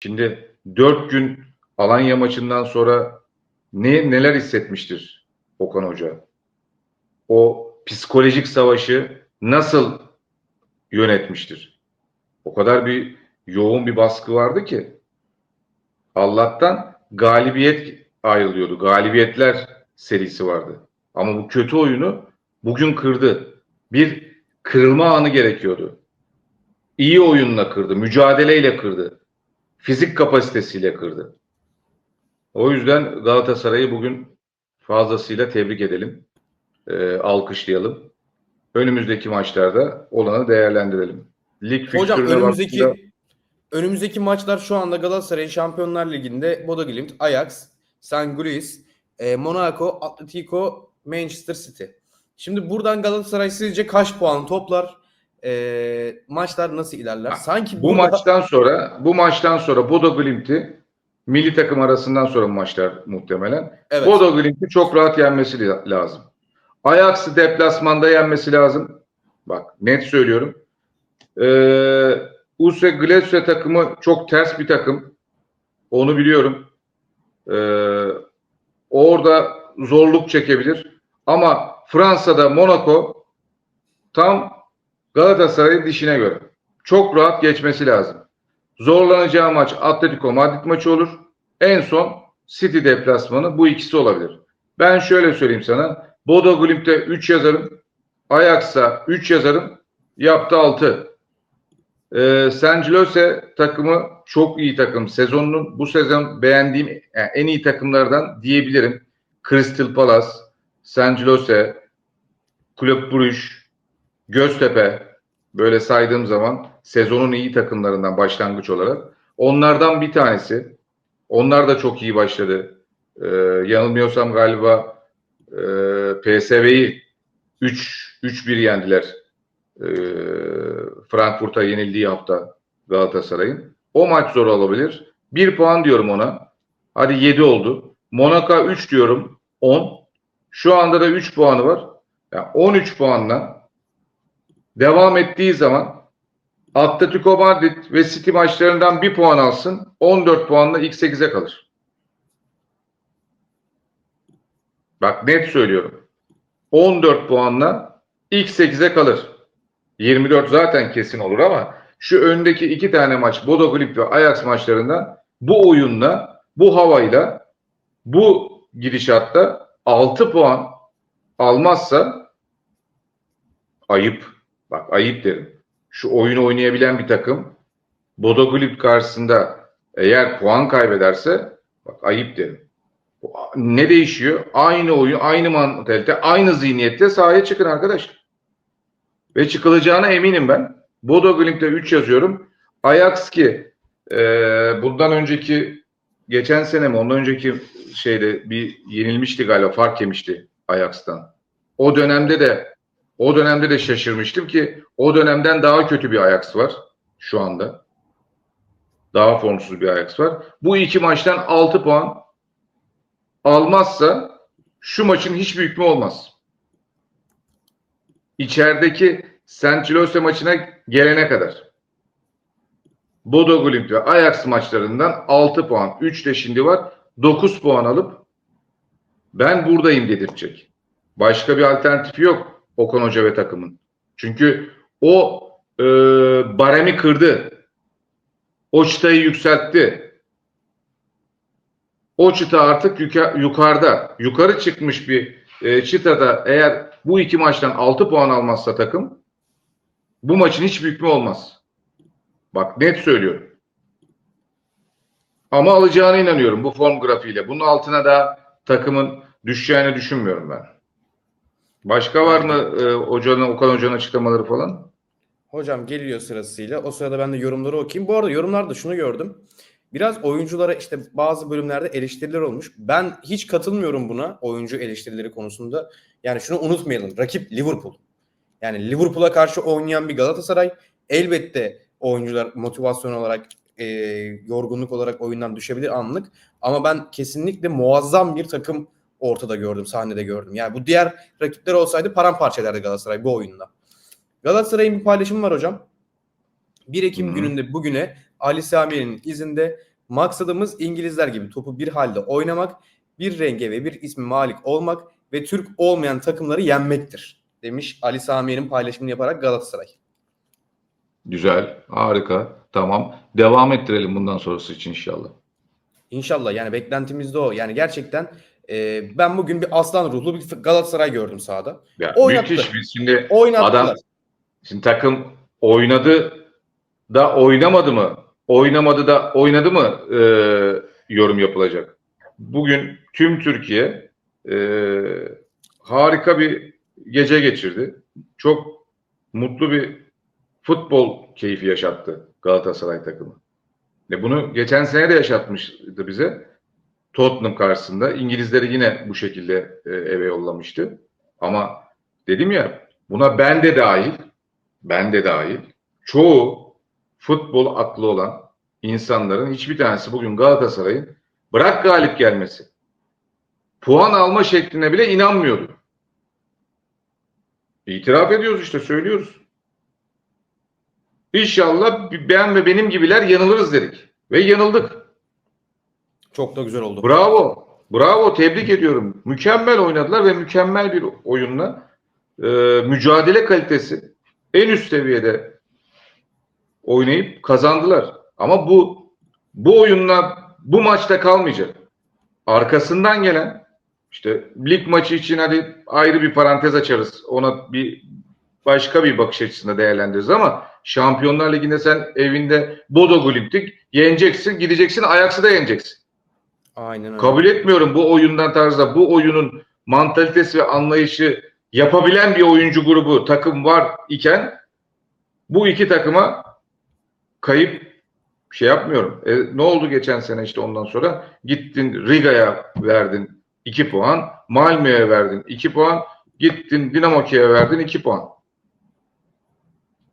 Şimdi dört gün Alanya maçından sonra ne neler hissetmiştir Okan Hoca? O psikolojik savaşı nasıl yönetmiştir? O kadar bir yoğun bir baskı vardı ki Allah'tan galibiyet ayrılıyordu. Galibiyetler serisi vardı. Ama bu kötü oyunu bugün kırdı. Bir kırılma anı gerekiyordu. İyi oyunla kırdı, mücadeleyle kırdı. Fizik kapasitesiyle kırdı. O yüzden Galatasaray'ı bugün fazlasıyla tebrik edelim. Ee, alkışlayalım. Önümüzdeki maçlarda olanı değerlendirelim. Lig Hocam önümüzdeki baktığımda- önümüzdeki maçlar şu anda Galatasaray Şampiyonlar Ligi'nde Bodo Glimt, Ajax, St. Louis, e, Monaco, Atletico, Manchester City. Şimdi buradan Galatasaray sizce kaç puan toplar? E, maçlar nasıl ilerler? Sanki Bu maçtan sonra bu maçtan sonra Bodo Glimt'i milli takım arasından sonra maçlar muhtemelen. evet. Bodo Glimt'i çok rahat yenmesi la- lazım. Ajax'ı deplasmanda yenmesi lazım. Bak net söylüyorum. Ee, Use Glesce takımı çok ters bir takım. Onu biliyorum. Ee, orada zorluk çekebilir. Ama Fransa'da Monaco tam Galatasaray'ın dişine göre. Çok rahat geçmesi lazım. Zorlanacağı maç Atletico Madrid maçı olur. En son City deplasmanı bu ikisi olabilir. Ben şöyle söyleyeyim sana. Bodo Glimt'e 3 yazarım. Ajax'a 3 yazarım. Yaptı 6. Ee, San Jose takımı çok iyi takım. Sezonun bu sezon beğendiğim yani en iyi takımlardan diyebilirim. Crystal Palace, San Jose, Kulüp Bruges, Göztepe böyle saydığım zaman sezonun iyi takımlarından başlangıç olarak. Onlardan bir tanesi. Onlar da çok iyi başladı. Ee, yanılmıyorsam galiba e, PSV'yi 3 3-1 yendiler. Ee, Frankfurt'a yenildiği hafta Galatasaray'ın. O maç zor olabilir. 1 puan diyorum ona. Hadi 7 oldu. Monaco 3 diyorum. 10. Şu anda da 3 puanı var. Yani 13 puanla devam ettiği zaman Atletico Madrid ve City maçlarından bir puan alsın. 14 puanla ilk 8'e kalır. Bak net söylüyorum. 14 puanla ilk 8'e kalır. 24 zaten kesin olur ama şu öndeki iki tane maç Bodo Glimt ve Ajax maçlarından bu oyunla, bu havayla, bu gidişatta 6 puan almazsa ayıp. Bak ayıp derim. Şu oyunu oynayabilen bir takım Bodo Glimt karşısında eğer puan kaybederse bak ayıp derim. Ne değişiyor? Aynı oyun, aynı mantalite, aynı zihniyette sahaya çıkın arkadaşlar. Ve çıkılacağına eminim ben. Bodo Glimt'e 3 yazıyorum. Ajax ki e, bundan önceki geçen sene mi ondan önceki şeyde bir yenilmişti galiba fark yemişti Ajax'tan. O dönemde de o dönemde de şaşırmıştım ki o dönemden daha kötü bir Ajax var şu anda. Daha formsuz bir Ajax var. Bu iki maçtan 6 puan almazsa şu maçın hiçbir hükmü olmaz. İçerideki St. Gilloise maçına gelene kadar. Bodo Glimt ve Ajax maçlarından 6 puan. 3 de şimdi var. 9 puan alıp ben buradayım dedirtecek. Başka bir alternatifi yok Okan Hoca ve takımın. Çünkü o e, baremi kırdı. O çıtayı yükseltti. O çıta artık yuka- yukarıda. Yukarı çıkmış bir e, çıtada eğer bu iki maçtan 6 puan almazsa takım bu maçın hiçbir hükmü olmaz. Bak net söylüyorum. Ama alacağına inanıyorum bu form grafiğiyle. Bunun altına da takımın düşeceğini düşünmüyorum ben. Başka var mı e, hocanın, Okan Hoca'nın açıklamaları falan? Hocam geliyor sırasıyla. O sırada ben de yorumları okuyayım. Bu arada yorumlarda şunu gördüm. Biraz oyunculara işte bazı bölümlerde eleştiriler olmuş. Ben hiç katılmıyorum buna oyuncu eleştirileri konusunda. Yani şunu unutmayalım. Rakip Liverpool. Yani Liverpool'a karşı oynayan bir Galatasaray elbette oyuncular motivasyon olarak e, yorgunluk olarak oyundan düşebilir anlık. Ama ben kesinlikle muazzam bir takım ortada gördüm, sahnede gördüm. Yani bu diğer rakipler olsaydı paramparça ederdi Galatasaray bu oyunda. Galatasaray'ın bir paylaşımı var hocam. 1 Ekim Hı hı. gününde bugüne Ali Sami'nin izinde Maksadımız İngilizler gibi topu bir halde oynamak, bir renge ve bir ismi malik olmak ve Türk olmayan takımları yenmektir. Demiş Ali Samiye'nin paylaşımını yaparak Galatasaray. Güzel, harika, tamam. Devam ettirelim bundan sonrası için inşallah. İnşallah yani beklentimiz de o. Yani gerçekten e, ben bugün bir aslan ruhlu bir Galatasaray gördüm sahada. Ya, Oynattı. müthiş. Biz şimdi Oynattılar. Adam şimdi takım oynadı da oynamadı mı? Oynamadı da oynadı mı? e, yorum yapılacak. Bugün tüm Türkiye e, harika bir gece geçirdi. Çok mutlu bir futbol keyfi yaşattı Galatasaray takımı. Ve bunu geçen sene de yaşatmıştı bize. Tottenham karşısında. İngilizleri yine bu şekilde e, eve yollamıştı. Ama dedim ya buna ben de dahil, ben de dahil, çoğu futbol aklı olan insanların hiçbir tanesi bugün Galatasaray'ın bırak galip gelmesi, puan alma şekline bile inanmıyordu. İtiraf ediyoruz işte, söylüyoruz. İnşallah ben ve benim gibiler yanılırız dedik. Ve yanıldık. Çok da güzel oldu. Bravo. Bravo. Tebrik ediyorum. Mükemmel oynadılar ve mükemmel bir oyunla e, mücadele kalitesi en üst seviyede oynayıp kazandılar. Ama bu bu oyunla bu maçta kalmayacak. Arkasından gelen işte lig maçı için hadi ayrı bir parantez açarız. Ona bir başka bir bakış açısında değerlendiririz ama Şampiyonlar Ligi'nde sen evinde Bodo Glimt'ik yeneceksin, gideceksin Ajax'ı da yeneceksin. Aynen öyle. Kabul etmiyorum bu oyundan tarzda bu oyunun mantalitesi ve anlayışı yapabilen bir oyuncu grubu takım var iken bu iki takıma kayıp şey yapmıyorum. E, ne oldu geçen sene işte ondan sonra gittin Riga'ya verdin 2 puan, Malmö'ye verdin 2 puan, gittin Dinamo Kiev'e verdin 2 puan.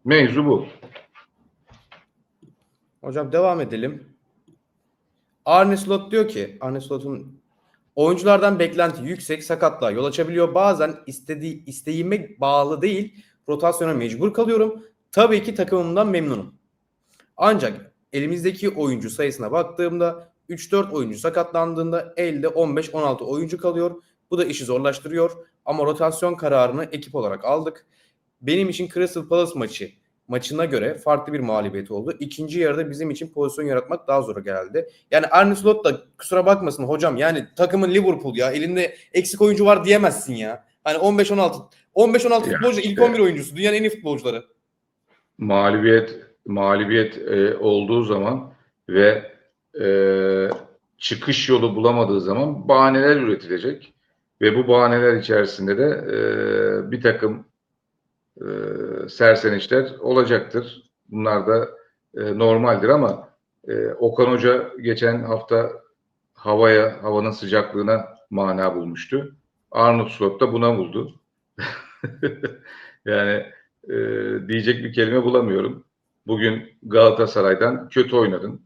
Mevzu bu. Hocam devam edelim. Arne Slot diyor ki Arne Slot'un oyunculardan beklenti yüksek sakatlığa yol açabiliyor. Bazen istediği isteğime bağlı değil rotasyona mecbur kalıyorum. Tabii ki takımımdan memnunum. Ancak elimizdeki oyuncu sayısına baktığımda 3-4 oyuncu sakatlandığında elde 15-16 oyuncu kalıyor. Bu da işi zorlaştırıyor. Ama rotasyon kararını ekip olarak aldık. Benim için Crystal Palace maçı maçına göre farklı bir mağlubiyet oldu. İkinci yarıda bizim için pozisyon yaratmak daha zor geldi. Yani Arne Slot da kusura bakmasın hocam yani takımın Liverpool ya elinde eksik oyuncu var diyemezsin ya. Hani 15-16 15-16 Ya futbolcu ilk işte. 11 oyuncusu. Dünyanın en iyi futbolcuları. mağlubiyet mağlubiyet e, olduğu zaman ve e, çıkış yolu bulamadığı zaman bahaneler üretilecek ve bu bahaneler içerisinde de e, bir takım e, sersenişler olacaktır. Bunlar da e, normaldir ama e, Okan Hoca geçen hafta havaya, havanın sıcaklığına mana bulmuştu. Arnold Slot da buna buldu. yani e, diyecek bir kelime bulamıyorum. Bugün Galatasaray'dan kötü oynadın.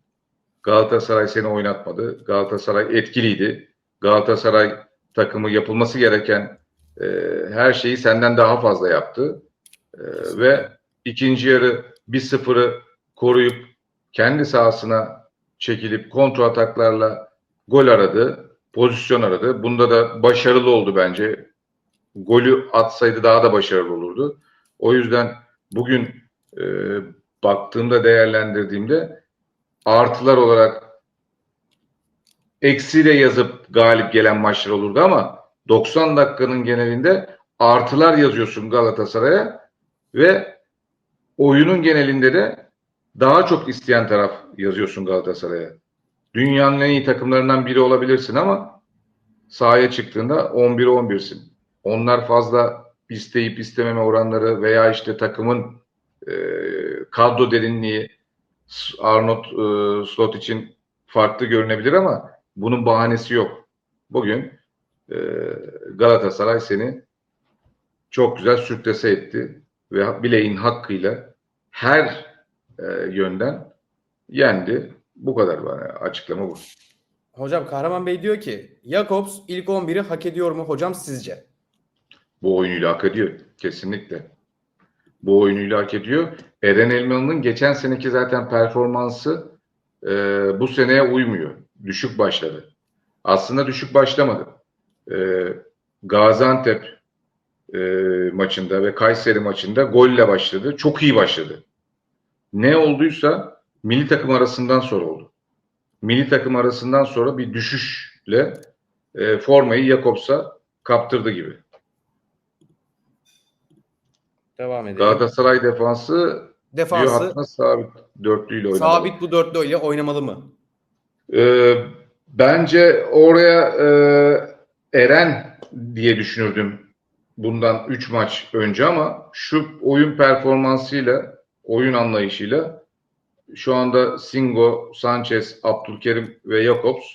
Galatasaray seni oynatmadı. Galatasaray etkiliydi. Galatasaray takımı yapılması gereken e, her şeyi senden daha fazla yaptı. E, ve ikinci yarı 1-0'ı koruyup kendi sahasına çekilip kontrol ataklarla gol aradı, pozisyon aradı. Bunda da başarılı oldu bence. Golü atsaydı daha da başarılı olurdu. O yüzden bugün e, baktığımda değerlendirdiğimde artılar olarak eksiyle yazıp galip gelen maçlar olurdu ama 90 dakikanın genelinde artılar yazıyorsun Galatasaray'a ve oyunun genelinde de daha çok isteyen taraf yazıyorsun Galatasaray'a. Dünyanın en iyi takımlarından biri olabilirsin ama sahaya çıktığında 11-11'sin. Onlar fazla isteyip istememe oranları veya işte takımın e, kadro derinliği Arnold e, Slot için farklı görünebilir ama bunun bahanesi yok. Bugün e, Galatasaray seni çok güzel sürklese etti ve bileğin hakkıyla her e, yönden yendi. Bu kadar bana açıklama bu. Hocam Kahraman Bey diyor ki Jakobs ilk 11'i hak ediyor mu hocam sizce? Bu oyunuyla hak ediyor. Kesinlikle. Bu oyunuyla hak ediyor. Eren Elmalı'nın geçen seneki zaten performansı e, bu seneye uymuyor. Düşük başladı. Aslında düşük başlamadı. E, Gaziantep e, maçında ve Kayseri maçında golle başladı. Çok iyi başladı. Ne olduysa milli takım arasından sonra oldu. Milli takım arasından sonra bir düşüşle e, formayı Jakobs'a kaptırdı gibi. Devam edelim. Galatasaray defansı diyor Defansı hatta sabit dörtlüyle oynadı. sabit bu dörtlü ile oynamalı mı? Ee, bence oraya e, Eren diye düşünürdüm bundan 3 maç önce ama şu oyun performansıyla, oyun anlayışıyla şu anda Singo, Sanchez, Abdülkerim ve Jakobs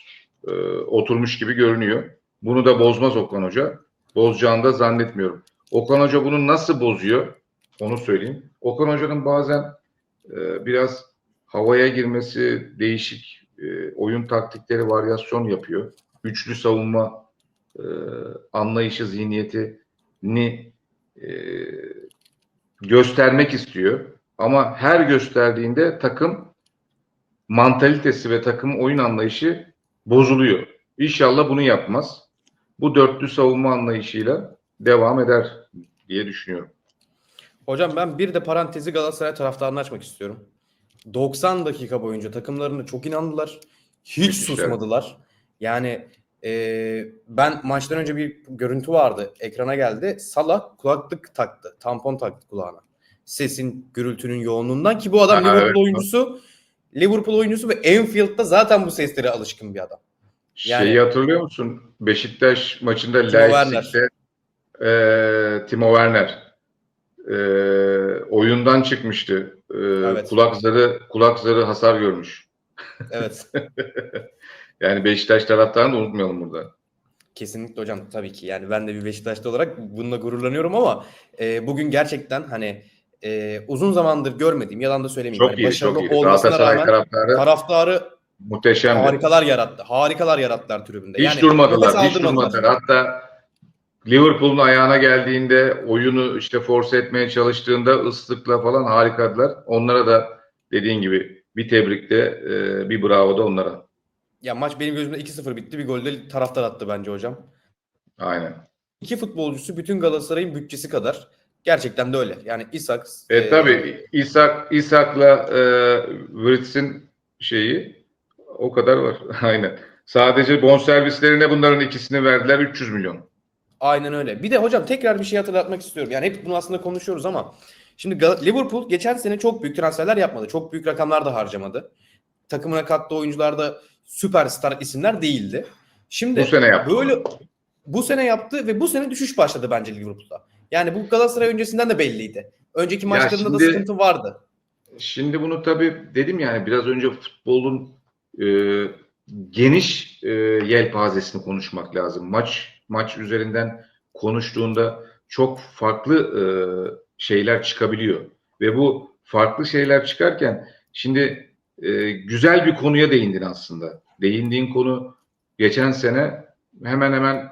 e, oturmuş gibi görünüyor. Bunu da bozmaz Okan Hoca. Bozacağını da zannetmiyorum. Okan Hoca bunu nasıl bozuyor? Onu söyleyeyim. Okan Hoca'nın bazen e, biraz havaya girmesi, değişik e, oyun taktikleri varyasyon yapıyor. Üçlü savunma e, anlayışı, zihniyetini e, göstermek istiyor. Ama her gösterdiğinde takım mantalitesi ve takım oyun anlayışı bozuluyor. İnşallah bunu yapmaz. Bu dörtlü savunma anlayışıyla devam eder diye düşünüyorum. Hocam ben bir de parantezi Galatasaray taraftarını açmak istiyorum. 90 dakika boyunca takımlarına çok inandılar. Hiç Müthiş, susmadılar. Yani e, ben maçtan önce bir görüntü vardı. Ekrana geldi. Salah kulaklık taktı. Tampon taktı kulağına. Sesin, gürültünün yoğunluğundan ki bu adam Ha, Liverpool evet. oyuncusu. Liverpool oyuncusu ve Enfield'da zaten bu seslere alışkın bir adam. Yani- Şeyi hatırlıyor musun? Beşiktaş maçında Timo Leipzig'te e, Timo Werner e, oyundan çıkmıştı. E, Evet. Kulak zarı kulak zarı hasar görmüş. Evet. Yani Beşiktaş taraftarını da unutmayalım burada. Kesinlikle hocam tabii ki. Yani ben de bir Beşiktaşlı olarak bununla gururlanıyorum ama e, bugün gerçekten hani e, uzun zamandır görmediğim yalan da söylemeyeyim. Çok Hani iyi, başarılı çok iyi. olmasına rağmen taraftarı taraftarı muhteşemdi. harikalar yarattı. Harikalar yarattılar tribünde. Hiç yani durmadılar, hiç durmadılar. Hatta Liverpool'un ayağına geldiğinde oyunu işte force etmeye çalıştığında ıslıkla falan harikadılar. Onlara da dediğin gibi bir tebrikte, e, bir bravo da onlara. Ya maç benim gözümde 2-0 bitti. Bir gol de taraftar attı bence hocam. Aynen. İki futbolcusu bütün Galatasaray'ın bütçesi kadar. Gerçekten de öyle. Yani Isak E tabi İshak İshak'la e, Vritz'in şeyi o kadar var. Aynen. Sadece bonservislerine bunların ikisini verdiler 300 milyon. Aynen öyle. Bir de hocam tekrar bir şey hatırlatmak istiyorum. Yani hep bunu aslında konuşuyoruz ama şimdi Liverpool geçen sene çok büyük transferler yapmadı. Çok büyük rakamlar da harcamadı. Takımına kattığı oyuncular da süperstar isimler değildi. Şimdi Bu sene yaptı. böyle bu sene yaptı ve bu sene düşüş başladı bence Liverpool'da. Yani bu Galatasaray öncesinden de belliydi. Önceki maçlarında da sıkıntı vardı. Şimdi bunu tabii dedim yani biraz önce futbolun e, geniş e, yelpazesini konuşmak lazım. Maç maç üzerinden konuştuğunda çok farklı e, şeyler çıkabiliyor ve bu farklı şeyler çıkarken şimdi e, güzel bir konuya değindin aslında. Değindiğin konu geçen sene hemen hemen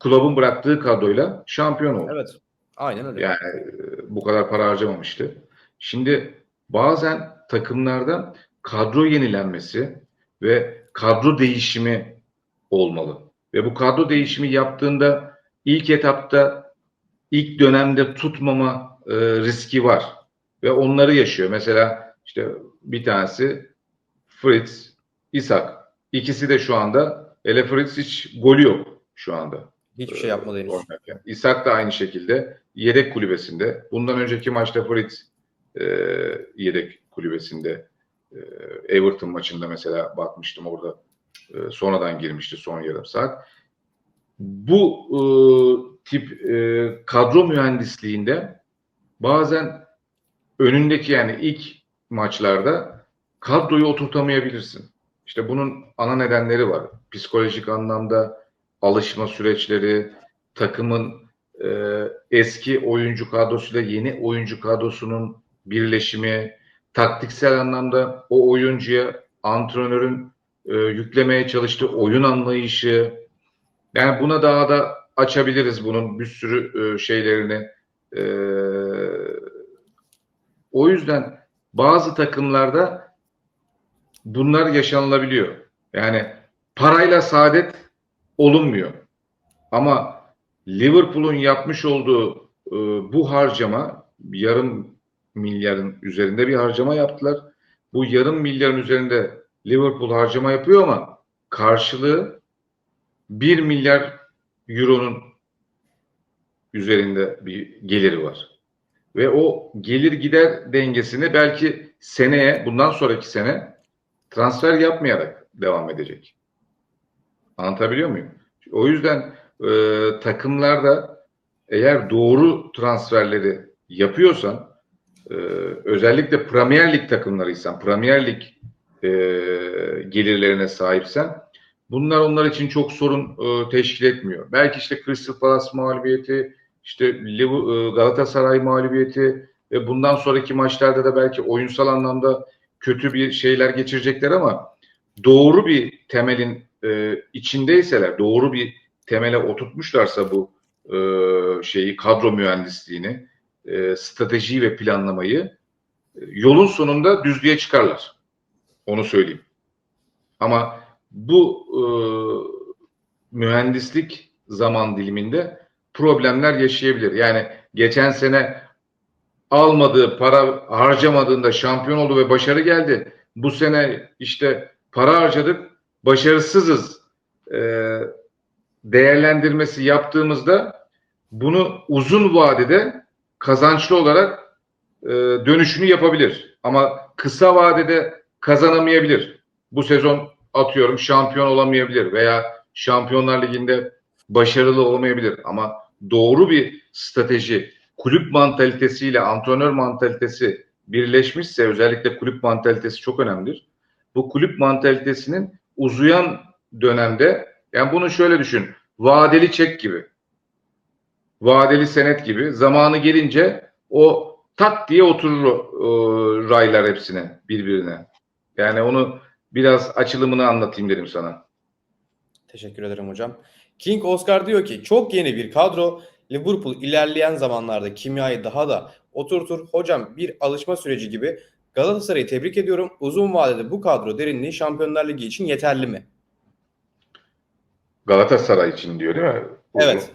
kulübün bıraktığı kadroyla şampiyon oldu. Evet. Aynen öyle. Yani e, bu kadar para harcamamıştı. Şimdi bazen takımlarda kadro yenilenmesi ve kadro değişimi olmalı. Ve bu kadro değişimi yaptığında ilk etapta ilk dönemde tutmama e, riski var. Ve onları yaşıyor. Mesela işte bir tanesi Fritz, İshak. İkisi de şu anda hele Fritz hiç golü yok şu anda. Hiçbir şey yapmadı henüz. Oynarken. İshak da aynı şekilde yedek kulübesinde. Bundan önceki maçta Fritz e, yedek kulübesinde. E, Everton maçında mesela bakmıştım orada e, sonradan girmişti son yarım saat. Bu e, tip e, kadro mühendisliğinde bazen önündeki yani ilk maçlarda kadroyu oturtamayabilirsin. İşte bunun ana nedenleri var. Psikolojik anlamda alışma süreçleri, takımın e, eski oyuncu kadrosuyla yeni oyuncu kadrosunun birleşimi, taktiksel anlamda o oyuncuya antrenörün e, yüklemeye çalıştığı oyun anlayışı. Yani buna daha da açabiliriz bunun bir sürü e, şeylerini. E, o yüzden bazı takımlarda bunlar yaşanılabiliyor. Yani parayla saadet olunmuyor. Ama Liverpool'un yapmış olduğu e, bu harcama yarım milyarın üzerinde bir harcama yaptılar. Bu yarım milyarın üzerinde Liverpool harcama yapıyor ama karşılığı 1 milyar euronun üzerinde bir geliri var. Ve o gelir gider dengesini belki seneye, bundan sonraki sene transfer yapmayarak devam edecek. Anlatabiliyor muyum? O yüzden e, takımlarda eğer doğru transferleri yapıyorsan e, özellikle Premier Lig takımlarıysan, Premier Lig e, gelirlerine sahipsen bunlar onlar için çok sorun e, teşkil etmiyor. Belki işte Crystal Palace mağlubiyeti, işte e, Galatasaray mağlubiyeti ve bundan sonraki maçlarda da belki oyunsal anlamda kötü bir şeyler geçirecekler ama doğru bir temelin e, içindeyseler, doğru bir temele oturtmuşlarsa bu e, şeyi, kadro mühendisliğini, e, stratejiyi ve planlamayı e, yolun sonunda düzlüğe çıkarlar. Onu söyleyeyim. Ama bu e, mühendislik zaman diliminde problemler yaşayabilir. Yani geçen sene almadığı para harcamadığında şampiyon oldu ve başarı geldi. Bu sene işte para harcadık, başarısızız e, değerlendirmesi yaptığımızda bunu uzun vadede kazançlı olarak e, dönüşünü yapabilir. Ama kısa vadede kazanamayabilir. Bu sezon atıyorum şampiyon olamayabilir veya Şampiyonlar Ligi'nde başarılı olamayabilir. Ama doğru bir strateji, kulüp mantalitesiyle antrenör mantalitesi birleşmişse özellikle kulüp mantalitesi çok önemlidir. Bu kulüp mantalitesinin uzayan dönemde yani bunu şöyle düşün. Vadeli çek gibi. Vadeli senet gibi. Zamanı gelince o tak diye oturur e, raylar hepsine birbirine. Yani onu biraz açılımını anlatayım dedim sana. Teşekkür ederim hocam. King Oscar diyor ki çok yeni bir kadro. Liverpool ilerleyen zamanlarda kimyayı daha da oturtur. Hocam bir alışma süreci gibi Galatasaray'ı tebrik ediyorum. Uzun vadede bu kadro derinliği Şampiyonlar Ligi için yeterli mi? Galatasaray için diyor değil mi? Uzun. Evet.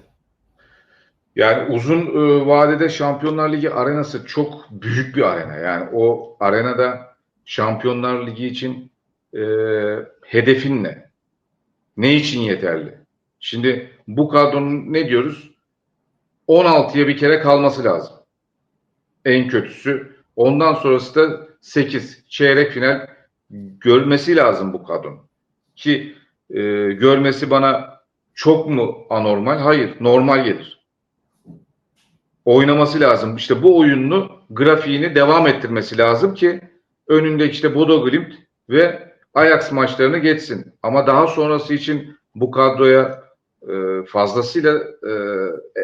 Yani uzun e, vadede Şampiyonlar Ligi arenası çok büyük bir arena. Yani o arenada Şampiyonlar Ligi için e, hedefin ne? Ne için yeterli? Şimdi bu kadronun ne diyoruz? 16'ya bir kere kalması lazım. En kötüsü. Ondan sonrası da 8 çeyrek final görmesi lazım bu kadronun. Ki e, görmesi bana çok mu anormal? Hayır, normal gelir. Oynaması lazım. İşte bu oyununu, grafiğini devam ettirmesi lazım ki önünde işte Bodo Glimt ve Ajax maçlarını geçsin. Ama daha sonrası için bu kadroya e, fazlasıyla e,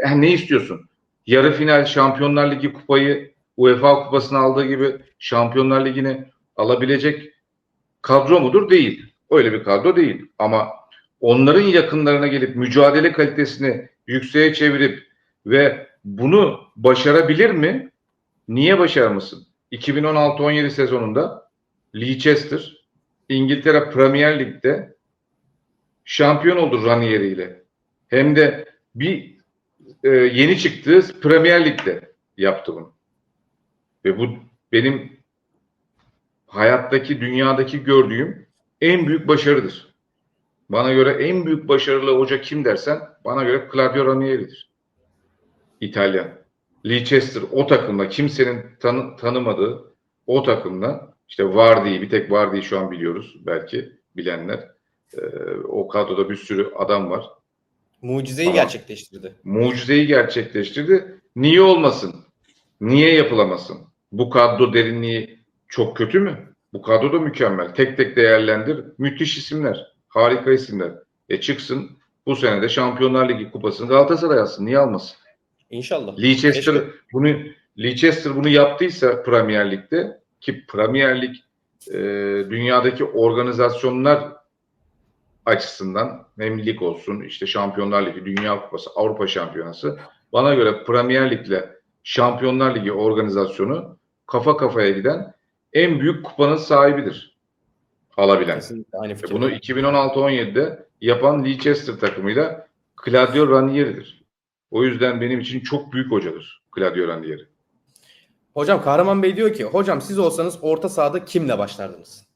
e, ne istiyorsun? Yarı final Şampiyonlar Ligi kupayı UEFA kupasını aldığı gibi Şampiyonlar Ligi'ni alabilecek kadro mudur? Değil. Öyle bir kadro değil. Ama onların yakınlarına gelip mücadele kalitesini yükseğe çevirip ve bunu başarabilir mi? Niye başarmasın? 2016-17 sezonunda Leicester İngiltere Premier Lig'de şampiyon oldu Ranieri ile. Hem de bir e, yeni çıktığı Premier Lig'de yaptı bunu. Ve bu benim hayattaki, dünyadaki gördüğüm en büyük başarıdır. Bana göre en büyük başarılı hoca kim dersen bana göre Claudio Ranieri'dir. İtalyan. Leicester o takımda kimsenin tanı, tanımadığı o takımda işte Vardy'yi bir tek Vardy'yi şu an biliyoruz belki bilenler. Ee, o kadroda bir sürü adam var. Mucizeyi Tamam. gerçekleştirdi. Mucizeyi gerçekleştirdi. Niye olmasın? Niye yapılamasın? Bu kadro derinliği çok kötü mü? Bu kadro da mükemmel. Tek tek değerlendir. Müthiş isimler. Harika isimler. E çıksın bu sene de Şampiyonlar Ligi kupasını Galatasaray alsın. Niye almasın? İnşallah. Leicester Keşke. bunu Leicester bunu yaptıysa Premier Lig'de ki Premier Lig e, dünyadaki organizasyonlar açısından hem lig olsun işte Şampiyonlar Ligi, Dünya Kupası, Avrupa Şampiyonası bana göre Premier Lig'le Şampiyonlar Ligi organizasyonu kafa kafaya giden en büyük kupanın sahibidir. alabilen. Kesinlikle aynı E fikir. Bunu 2016-17'de yapan Leicester takımıyla Claudio Ranieri'dir. O yüzden benim için çok büyük hocadır Claudio Ranieri. Hocam Kahraman Bey diyor ki hocam siz olsanız orta sahada kimle başlardınız?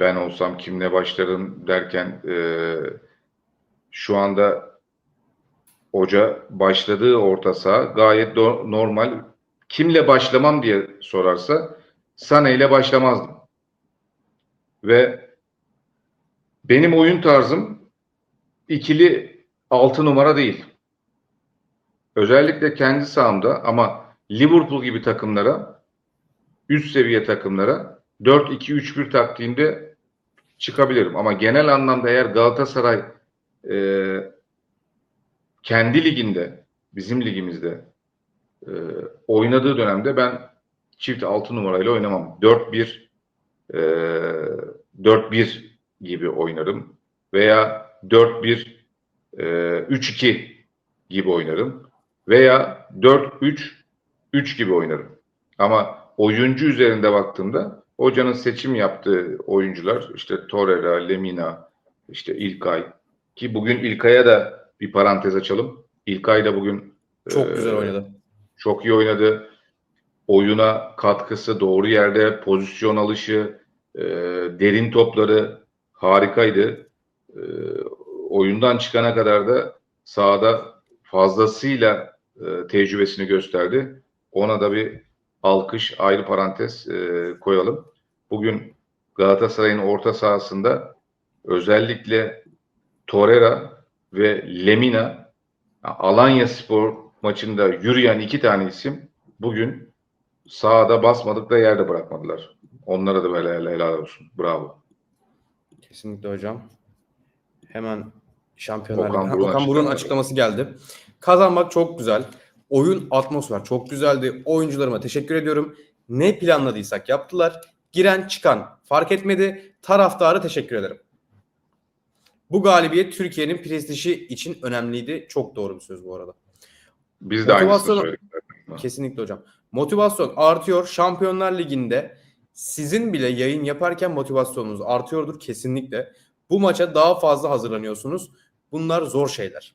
Ben olsam kimle başlarım derken e, şu anda hoca başladığı orta saha gayet do- normal. Kimle başlamam diye sorarsa Sane ile başlamazdım. Ve benim oyun tarzım ikili altı numara değil. Özellikle kendi sahamda ama Liverpool gibi takımlara üst seviye takımlara 4-2-3-1 taktiğinde çıkabilirim. Ama genel anlamda eğer Galatasaray e, kendi liginde, bizim ligimizde e, oynadığı dönemde ben çift 6 numarayla oynamam. 4-1 e, 4-1 gibi oynarım. Veya 4-1 e, 3-2 gibi oynarım. Veya 4-3 3 gibi oynarım. Ama oyuncu üzerinde baktığımda hocanın seçim yaptığı oyuncular işte Torreira, Lemina, işte İlkay ki bugün İlkay'a da bir parantez açalım. İlkay da bugün Çok e, güzel oynadı. çok iyi oynadı. Oyuna katkısı, doğru yerde pozisyon alışı, e, derin topları harikaydı. E, oyundan çıkana kadar da sahada fazlasıyla e, tecrübesini gösterdi. Ona da bir alkış, ayrı parantez e, koyalım. Bugün Galatasaray'ın orta sahasında özellikle Torreira ve Lemina Alanya Spor maçında yürüyen iki tane isim bugün sahada basmadık da yerde bırakmadılar. Onlara da böyle helal, helal olsun. Bravo. Kesinlikle hocam. Hemen Şampiyonlar Okan Buruk'un açıklamaları. açıklaması geldi. Kazanmak çok güzel. Oyun atmosfer çok güzeldi. Oyuncularıma teşekkür ediyorum. Ne planladıysak yaptılar. Giren çıkan fark etmedi. Taraftarı teşekkür ederim. Bu galibiyet Türkiye'nin prestiji için önemliydi. Çok doğru bir söz bu arada. Biz de aynısını söyledik. Ha. Kesinlikle hocam. Motivasyon artıyor. Şampiyonlar Ligi'nde sizin bile yayın yaparken motivasyonunuz artıyordur kesinlikle. Bu maça daha fazla hazırlanıyorsunuz. Bunlar zor şeyler.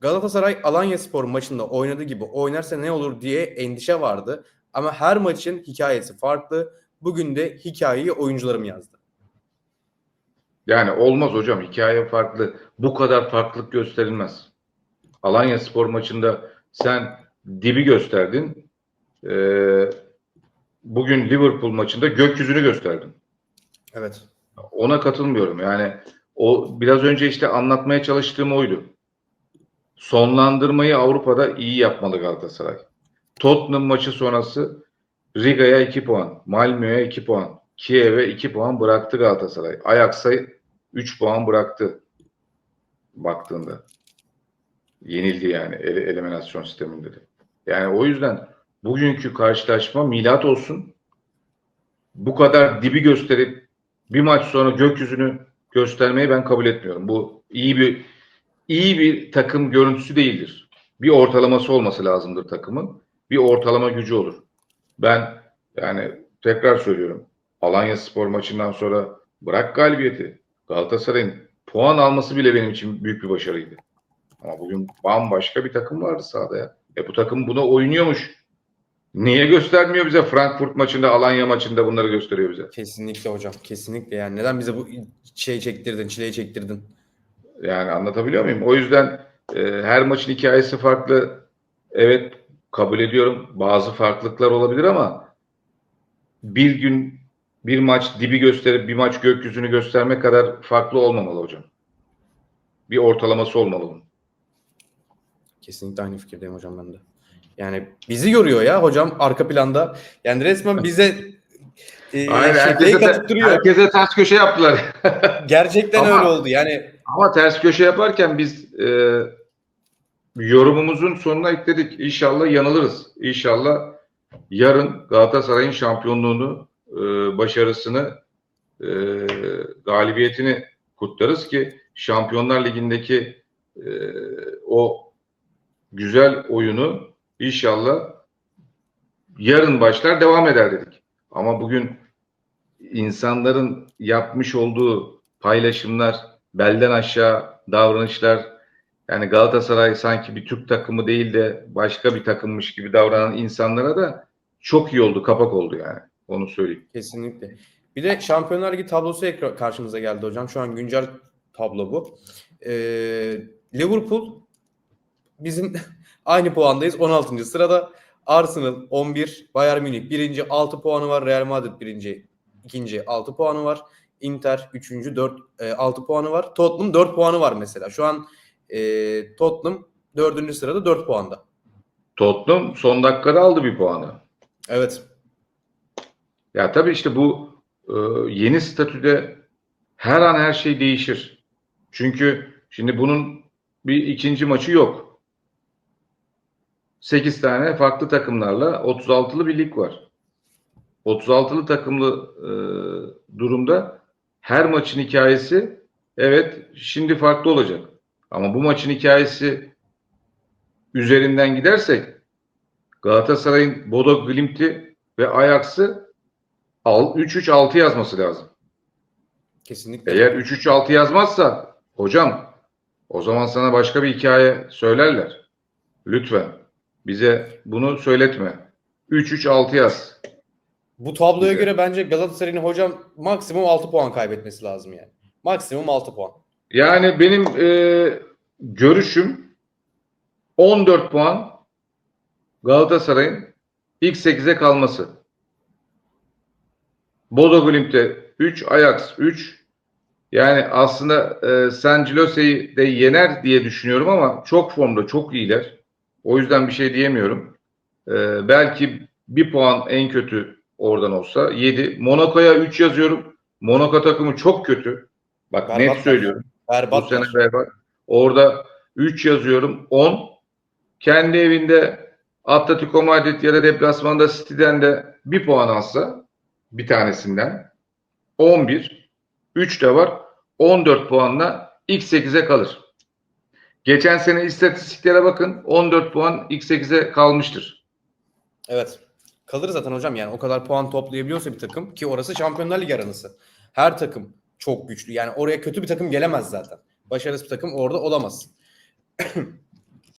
Galatasaray Alanya Spor maçında oynadığı gibi oynarsa ne olur diye endişe vardı. Ama her maçın hikayesi farklı. Bugün de hikayeyi oyuncularım yazdı. Yani olmaz hocam. Hikaye farklı. Bu kadar farklılık gösterilmez. Alanya Spor maçında sen dibi gösterdin. Ee, bugün Liverpool maçında gökyüzünü gösterdin. Evet. Ona katılmıyorum. Yani o biraz önce işte anlatmaya çalıştığım oydu. Sonlandırmayı Avrupa'da iyi yapmalı Galatasaray. Tottenham maçı sonrası Riga'ya 2 puan, Malmö'ye 2 puan, Kiev'e 2 puan bıraktı Galatasaray. Ajax'a 3 puan bıraktı baktığında. Yenildi yani ele- eliminasyon sisteminde de. Yani o yüzden bugünkü karşılaşma milat olsun. Bu kadar dibi gösterip bir maç sonra gökyüzünü göstermeyi ben kabul etmiyorum. Bu iyi bir iyi bir takım görüntüsü değildir. Bir ortalaması olması lazımdır takımın. Bir ortalama gücü olur. Ben yani tekrar söylüyorum. Alanya Spor maçından sonra bırak galibiyeti. Galatasaray'ın puan alması bile benim için büyük bir başarıydı. Ama bugün bambaşka bir takım vardı sahada ya. E bu takım buna oynuyormuş. Niye göstermiyor bize Frankfurt maçında, Alanya maçında bunları gösteriyor bize? Kesinlikle hocam. Kesinlikle yani. Neden bize bu şey çektirdin, çileyi çektirdin? Yani anlatabiliyor muyum? O yüzden e, her maçın hikayesi farklı. Evet kabul ediyorum. Bazı farklılıklar olabilir ama bir gün bir maç dibi gösterip bir maç gökyüzünü göstermek kadar farklı olmamalı hocam. Bir ortalaması olmalı bunun. Kesinlikle aynı fikirdeyim hocam ben de. Yani bizi yoruyor ya hocam arka planda. Yani resmen bize e, Aynen, şey, herkese, te- herkese ters köşe yaptılar. Gerçekten Ama- öyle oldu. Yani Ama ters köşe yaparken biz e, yorumumuzun sonuna ekledik. İnşallah yanılırız. İnşallah yarın Galatasaray'ın şampiyonluğunu, e, başarısını, e, galibiyetini kutlarız ki Şampiyonlar Ligi'ndeki e, o güzel oyunu inşallah yarın başlar devam eder dedik. Ama bugün insanların yapmış olduğu paylaşımlar, belden aşağı davranışlar, yani Galatasaray sanki bir Türk takımı değil de başka bir takımmış gibi davranan insanlara da çok iyi oldu, kapak oldu yani. Onu söyleyeyim. Kesinlikle. Bir de Şampiyonlar Ligi tablosu karşımıza geldi hocam. Şu an güncel tablo bu. Ee, Liverpool bizim aynı puandayız. 16. sırada. Arsenal 11, Bayern Münih 1. 6 puanı var. Real Madrid 1. 2. 6 puanı var. Inter 3. 4 6 puanı var. Tottenham 4 puanı var mesela. Şu an e, Tottenham 4. sırada 4 puanda. Tottenham son dakikada aldı bir puanı. Evet. Ya tabii işte bu e, yeni statüde her an her şey değişir. Çünkü şimdi bunun bir ikinci maçı yok. 8 tane farklı takımlarla 36'lı bir lig var. 36'lı takımlı e, durumda her maçın hikayesi evet şimdi farklı olacak. Ama bu maçın hikayesi üzerinden gidersek Galatasaray'ın Bodo Glimt'i ve Ajax'ı al 3-3-6 yazması lazım. Kesinlikle. Eğer 3-3-6 yazmazsa hocam o zaman sana başka bir hikaye söylerler. Lütfen bize bunu söyletme. 3-3-6 yaz. Bu tabloya göre bence Galatasaray'ın hocam maksimum 6 puan kaybetmesi lazım yani. Maksimum 6 puan. Yani benim e, görüşüm 14 puan Galatasaray'ın ilk 8'e kalması. Bodo Glimt'e 3, Ajax 3. Yani aslında e, San Gilose'yi de yener diye düşünüyorum ama çok formda, çok iyiler. O yüzden bir şey diyemiyorum. E, belki bir puan en kötü oradan olsa 7. Monaco'ya 3 yazıyorum. Monaco takımı çok kötü. Bak Berbat net söylüyorum. Bu Berbat. sene var. berbat. Orada 3 yazıyorum 10. Kendi evinde Atletico Madrid ya da deplasmanda City'den de bir puan alsa bir tanesinden 11. 3 de var. 14 puanla ilk 8'e kalır. Geçen sene istatistiklere bakın. 14 puan ilk 8'e kalmıştır. Evet. Kalır zaten hocam yani o kadar puan toplayabiliyorsa bir takım ki orası Şampiyonlar Ligi aranası. Her takım çok güçlü. Yani oraya kötü bir takım gelemez zaten. Başarısız bir takım orada olamaz.